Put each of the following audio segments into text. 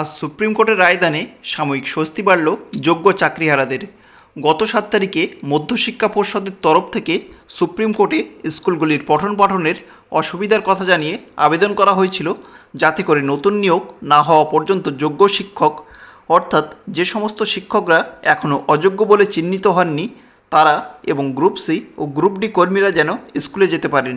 আজ সুপ্রিম কোর্টের রায়দানে সাময়িক স্বস্তি বাড়ল যোগ্য চাকরিহারাদের। গত সাত তারিখে মধ্যশিক্ষা পর্ষদের তরফ থেকে সুপ্রিম কোর্টে স্কুলগুলির পঠন পাঠনের অসুবিধার কথা জানিয়ে আবেদন করা হয়েছিল যাতে করে নতুন নিয়োগ না হওয়া পর্যন্ত যোগ্য শিক্ষক, অর্থাৎ যে সমস্ত শিক্ষকরা এখনও অযোগ্য বলে চিহ্নিত হননি, তারা এবং গ্রুপ সি ও গ্রুপ ডি কর্মীরা যেন স্কুলে যেতে পারেন।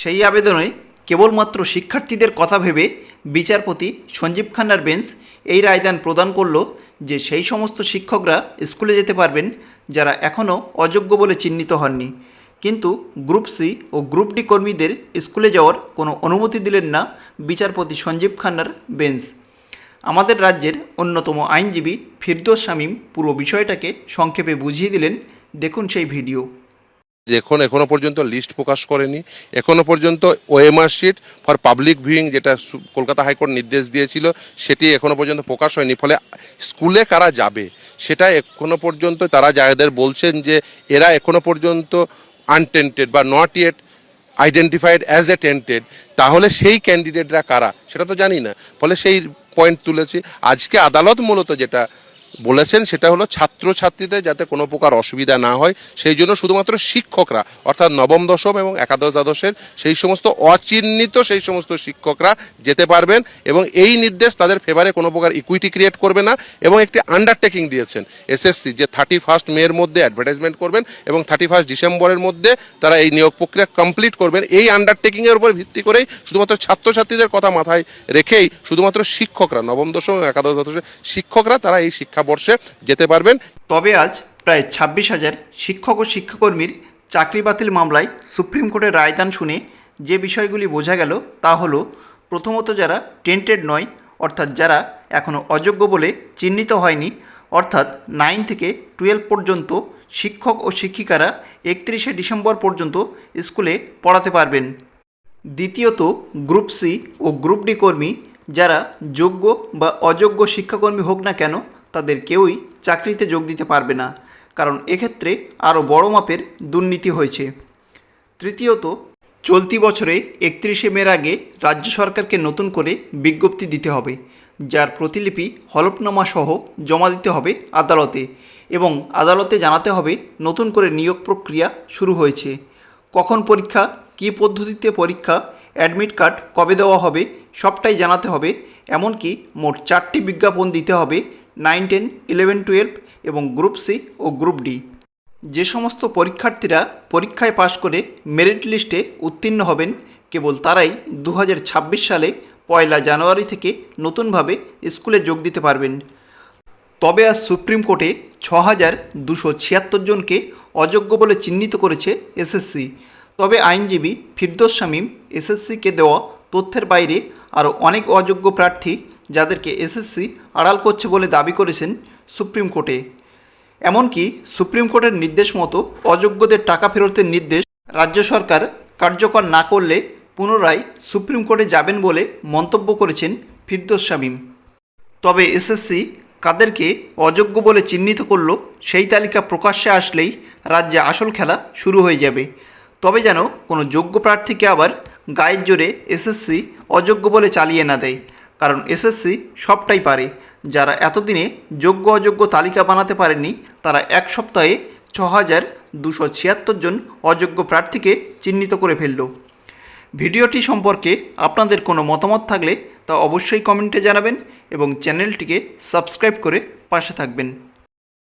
সেই আবেদনে কেবলমাত্র শিক্ষার্থীদের কথা ভেবে বিচারপতি সঞ্জীব খান্নার বেঞ্চ এই রায়দান প্রদান করল যে সেই সমস্ত শিক্ষকরা স্কুলে যেতে পারবেন যারা এখনও অযোগ্য বলে চিহ্নিত হননি। কিন্তু গ্রুপ সি ও গ্রুপ ডি কর্মীদের স্কুলে যাওয়ার কোনো অনুমতি দিলেন না বিচারপতি সঞ্জীব খান্নার বেঞ্চ। আমাদের রাজ্যের অন্যতম আইনজীবী ফিরদোস শামীম পুরো বিষয়টাকে সংক্ষেপে বুঝিয়ে দিলেন। দেখুন সেই ভিডিও। এখন, এখনও পর্যন্ত লিস্ট প্রকাশ করেনি। এখনও পর্যন্ত OMR sheet for public viewing যেটা কলকাতা হাইকোর্ট নির্দেশ দিয়েছিল, সেটি এখনও পর্যন্ত প্রকাশ হয়নি। ফলে স্কুলে কারা যাবে, সেটা এখনও পর্যন্ত তারা যাদের বলছেন যে এরা এখনও পর্যন্ত আনটেন্টেড বা not yet identified as a tainted তাহলে সেই ক্যান্ডিডেটরা কারা, সেটা তো জানি না। ফলে সেই পয়েন্ট তুলেছি। আজকে আদালত মূলত যেটা বলেছেন, সেটা হলো ছাত্রছাত্রীদের যাতে কোনো প্রকার অসুবিধা না হয়। সেই জন্য শুধুমাত্র শিক্ষকরা, অর্থাৎ নবম দশম এবং একাদশ দ্বাদশের সেই সমস্ত অচিহ্নিত সেই সমস্ত শিক্ষকরা যেতে পারবেন এবং এই নির্দেশ তাদের ফেভারে কোনো প্রকার ইকুইটি ক্রিয়েট করবে না এবং একটি আন্ডারটেকিং দিয়েছেন এসএসসি যে থার্টি ফার্স্ট মের মধ্যে অ্যাডভার্টাইজমেন্ট করবেন এবং থার্টি ফার্স্ট ডিসেম্বরের মধ্যে তারা এই নিয়োগ প্রক্রিয়া কমপ্লিট করবেন। এই আন্ডারটেকিংয়ের উপর ভিত্তি করেই শুধুমাত্র ছাত্রছাত্রীদের কথা মাথায় রেখেই শুধুমাত্র শিক্ষকরা, নবম দশম এবং একাদশ দ্বাদশের শিক্ষকরা, তারা এই শিক্ষাবর্ষে যেতে পারবেন। তবে আজ প্রায় ছাব্বিশ হাজার শিক্ষক ও শিক্ষাকর্মীর চাকরি বাতিল মামলায় সুপ্রিম কোর্টের রায়দান শুনে যে বিষয়গুলি বোঝা গেল তা হলো, প্রথমত যারা টেন্টেড নয়, অর্থাৎ যারা এখনও অযোগ্য বলে চিহ্নিত হয়নি, অর্থাৎ নাইন থেকে টুয়েলভ পর্যন্ত শিক্ষক ও শিক্ষিকারা একত্রিশে ডিসেম্বর পর্যন্ত স্কুলে পড়াতে পারবেন। দ্বিতীয়ত, গ্রুপ সি ও গ্রুপ ডি কর্মী, যারা যোগ্য বা অযোগ্য শিক্ষাকর্মী হোক না কেন তাদের কেউই চাকরিতে যোগ দিতে পারবে না, কারণ এক্ষেত্রে আরও বড় মাপের দুর্নীতি হয়েছে। তৃতীয়ত, চলতি বছরে একত্রিশে মের আগে রাজ্য সরকারকে নতুন করে বিজ্ঞপ্তি দিতে হবে, যার প্রতিলিপি হলফনামা সহ জমা দিতে হবে আদালতে এবং আদালতে জানাতে হবে নতুন করে নিয়োগ প্রক্রিয়া শুরু হয়েছে। কখন পরীক্ষা, কী পদ্ধতিতে পরীক্ষা, অ্যাডমিট কার্ড কবে দেওয়া হবে সবটাই জানাতে হবে, এমনকি মোট চারটি বিজ্ঞাপন দিতে হবে নাইন টেন, ইলেভেন টুয়েলভ এবং গ্রুপ সি ও গ্রুপ ডি। যে সমস্ত পরীক্ষার্থীরা পরীক্ষায় পাশ করে মেরিট লিস্টে উত্তীর্ণ হবেন, কেবল তারাই দু হাজার ছাব্বিশ সালে পয়লা জানুয়ারি থেকে নতুনভাবে স্কুলে যোগ দিতে পারবেন। তবে আজ সুপ্রিম কোর্টে ছ হাজার দুশো ছিয়াত্তর জনকে অযোগ্য বলে চিহ্নিত করেছে এসএসসি। তবে আইনজীবী ফিরদোস শামীম এসএসসিকে দেওয়া তথ্যের বাইরে আরও অনেক অযোগ্য প্রার্থী, যাদেরকে এসএসসি আড়াল করছে বলে দাবি করেছেন সুপ্রিম কোর্টে। এমনকি সুপ্রিম কোর্টের নির্দেশ মতো অযোগ্যদের টাকা ফেরতের নির্দেশ রাজ্য সরকার কার্যকর না করলে পুনরায় সুপ্রিম কোর্টে যাবেন বলে মন্তব্য করেছেন ফিরদোস শামীম। তবে এসএসসি কাদেরকে অযোগ্য বলে চিহ্নিত করল, সেই তালিকা প্রকাশ্যে আসলেই রাজ্যে আসল খেলা শুরু হয়ে যাবে। তবে যেন কোনো যোগ্য প্রার্থীকে আবার গায়ের জোরে এসএসসি অযোগ্য বলে চালিয়ে না দেয়। কারণ এসএসসি সবটাই পারে। যারা এতদিনে যোগ্য অযোগ্য তালিকা বানাতে পারেনি তারা এক সপ্তাহে ছ হাজার দুশো ছিয়াত্তর জন অযোগ্য প্রার্থীকে চিহ্নিত করে ফেলল। ভিডিওটি সম্পর্কে আপনাদের কোনো মতামত থাকলে তা অবশ্যই কমেন্টে জানাবেন এবং চ্যানেলটিকে সাবস্ক্রাইব করে পাশে থাকবেন।